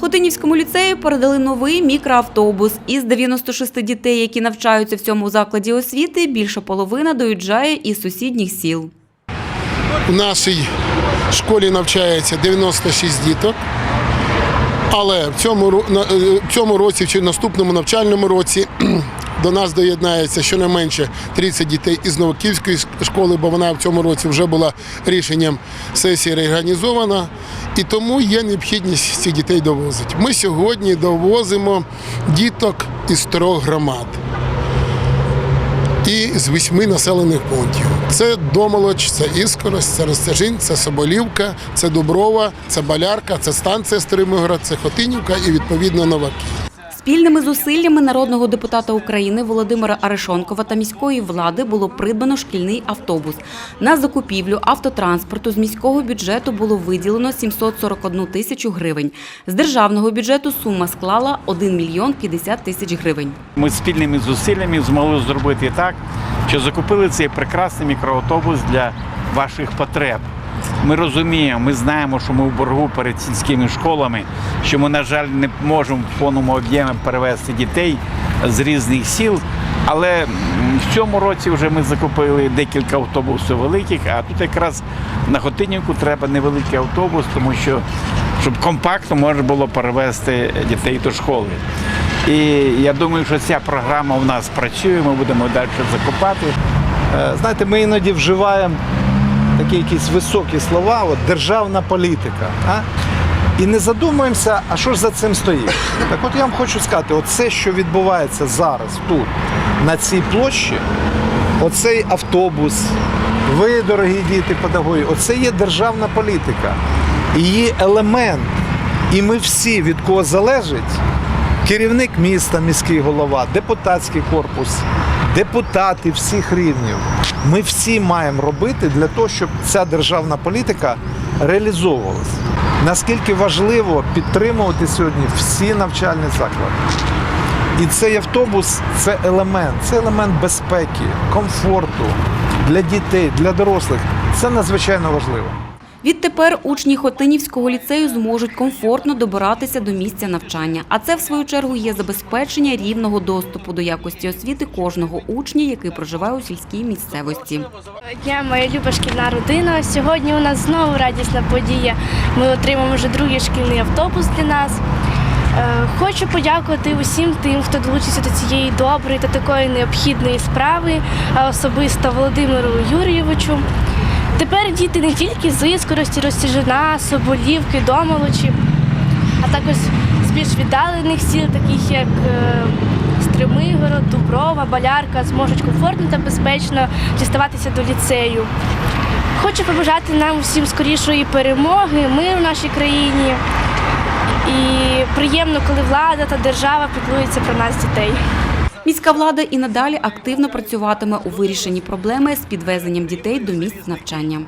Хотинівському ліцею передали новий мікроавтобус. Із 96 дітей, які навчаються в цьому закладі освіти, більша половина доїжджає із сусідніх сіл. У нашій школі навчається 96 діток. Але в цьому, е, в цьому році чи наступному навчальному році до нас доєднається щонайменше 30 дітей із Новоківської школи, бо вона в цьому році вже була рішенням сесії реорганізована. І тому є необхідність цих дітей довозити. Ми сьогодні довозимо діток із трьох громад і з восьми населених пунктів. Це Домолоч, це Іскорость, це Ростяжин, це Соболівка, це Дуброва, це Балярка, це станція Старимигород, це Хотинівка і відповідно Новаки. Спільними зусиллями народного депутата України Володимира Арешонкова та міської влади було придбано шкільний автобус. На закупівлю автотранспорту з міського бюджету було виділено 741 тисячу гривень. З державного бюджету сума склала 1 мільйон 50 тисяч гривень. Ми спільними зусиллями змогли зробити так, що закупили цей прекрасний мікроавтобус для ваших потреб. Ми розуміємо, ми знаємо, що ми в боргу перед сільськими школами, що ми, на жаль, не можемо в повному об'ємі перевезти дітей з різних сіл. Але в цьому році вже ми закупили декілька автобусів великих, а тут якраз на Хотинівку треба невеликий автобус, тому що щоб компактно можна було перевезти дітей до школи. І я думаю, що ця програма у нас працює, ми будемо далі закупати. Е, Знаєте, ми іноді вживаємо такі якісь високі слова, от державна політика. А? І не задумуємося, а що ж за цим стоїть. Так от я вам хочу сказати, оце, що відбувається зараз тут, на цій площі, оцей автобус, ви, дорогі діти, педагоги, оце є державна політика. Її елемент. І ми всі, від кого залежить, керівник міста, міський голова, депутатський корпус, депутати всіх рівнів. Ми всі маємо робити для того, щоб ця державна політика реалізовувалась. Наскільки важливо підтримувати сьогодні всі навчальні заклади. І цей автобус це елемент, це елемент безпеки, комфорту для дітей, для дорослих. Це надзвичайно важливо. Відтепер учні Хотинівського ліцею зможуть комфортно добиратися до місця навчання. А це, в свою чергу, є забезпечення рівного доступу до якості освіти кожного учня, який проживає у сільській місцевості. Дня, моя люба шкільна родина. Сьогодні у нас знову радісна подія. Ми отримаємо вже другий шкільний автобус для нас. Е, Хочу подякувати усім тим, хто долучився до цієї доброї та такої необхідної справи, а особисто Володимиру Юрійовичу. Тепер діти не тільки з Іскорості, Ростіжина, Соболівки, Домолочі, а також з більш віддалених сіл, таких як е, Стримигород, Дуброва, Балярка, зможуть комфортно та безпечно діставатися до ліцею. Хочу побажати нам всім скорішої перемоги, миру в нашій країні. І приємно, коли влада та держава піклуються про нас, дітей. Міська влада і надалі активно працюватиме у вирішенні проблеми з підвезенням дітей до місць навчання.